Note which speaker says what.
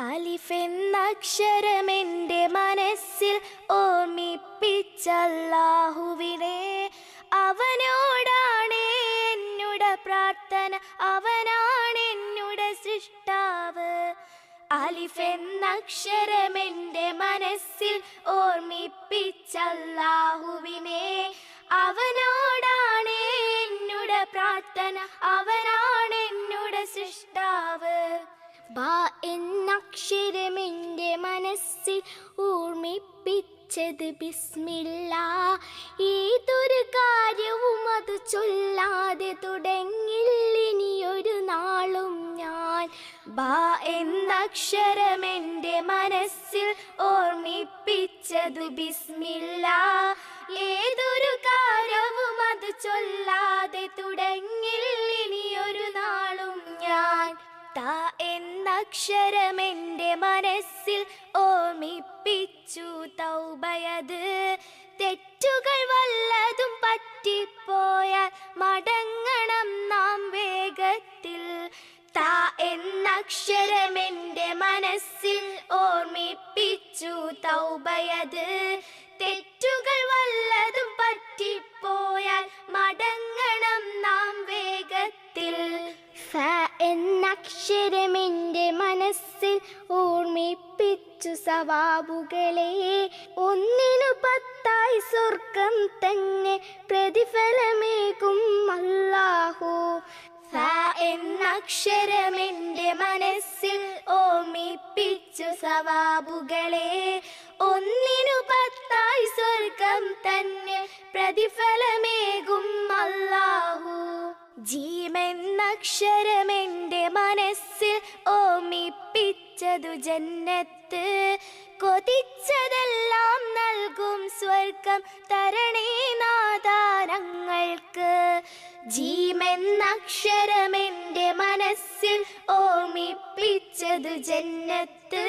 Speaker 1: അലിഫെന്നക്ഷരമെന്റെ മനസ്സിൽ ഓർമ്മിപ്പിച്ചല്ലാഹുവിനെ. അവനോടാണ് എന്നുടെ പ്രാർത്ഥന അവനാണ് എന്നുടെ സൃഷ്ടാവ്. അലിഫെന്നക്ഷരമെന്റെ മനസ്സിൽ ഓർമ്മിപ്പിച്ചല്ലാഹുവിനെ. അവനോടാണ് എന്നുടെ പ്രാർത്ഥന അവനാണ് എന്നുടെ സൃഷ്ടാവ്. ബാ എന്നക്ഷരമെന്റെ മനസ്സിൽ ഓർമ്മിപ്പിച്ചത് ബിസ്മില്ല. ഏതൊരു കാര്യവും അത് ചൊല്ലാതെ തുടങ്ങില്ലിനിയൊരു നാളും ഞാൻ ബാ എന്നക്ഷരമെന്റെ മനസ്സിൽ ഓർമ്മിപ്പിച്ചത് ബിസ്മില്ല. ഏതൊരു കാര്യവും അത് ചൊല്ലാതെ തുടങ്ങില്ലിനിയൊരു എന്നക്ഷരമെന്റെ മനസ്സിൽ ഓമിപ്പിച്ചു തൗബയത് തെറ്റുകൾ വല്ലതും പറ്റിപ്പോയാൽ മടങ്ങണം നാം വേഗത്തിൽ. താ എന്നക്ഷരമെന്റെ മനസ്സിൽ ഓർമ്മിപ്പിച്ചു തൗബയത് തെറ്റുകൾ വല്ലതും പറ്റിപ്പോയാൽ മടങ്ങണം നാം വേഗത്തിൽ. ഫ എന്നക്ഷരമെന്റെ സവാബുകളെ ഒന്നിനു പത്തായി സ്വർഗം തന്നെ പ്രതിഫലമേകും അല്ലാഹു. ഫ എന്നക്ഷരമെന്റെ മനസ്സിൽ ഓമിപ്പിച്ചു സവാബുകളെ ഒന്നിനു പത്തായി സ്വർഗം തന്നെ പ്രതിഫലമേകും അല്ലാഹു. ജീമെന്നക്ഷരമെന്റെ മനസ്സിൽ ഓർമ്മിപ്പിച്ചതു ജന്നത്ത്. കൊതിച്ചതെല്ലാം നൽകും സ്വർഗം തരണേ നാദാനങ്ങൾക്ക് ജീമെന്നക്ഷരമെന്റെ മനസ്സിൽ ഓർമ്മിപ്പിച്ചതു ജന്നത്ത്.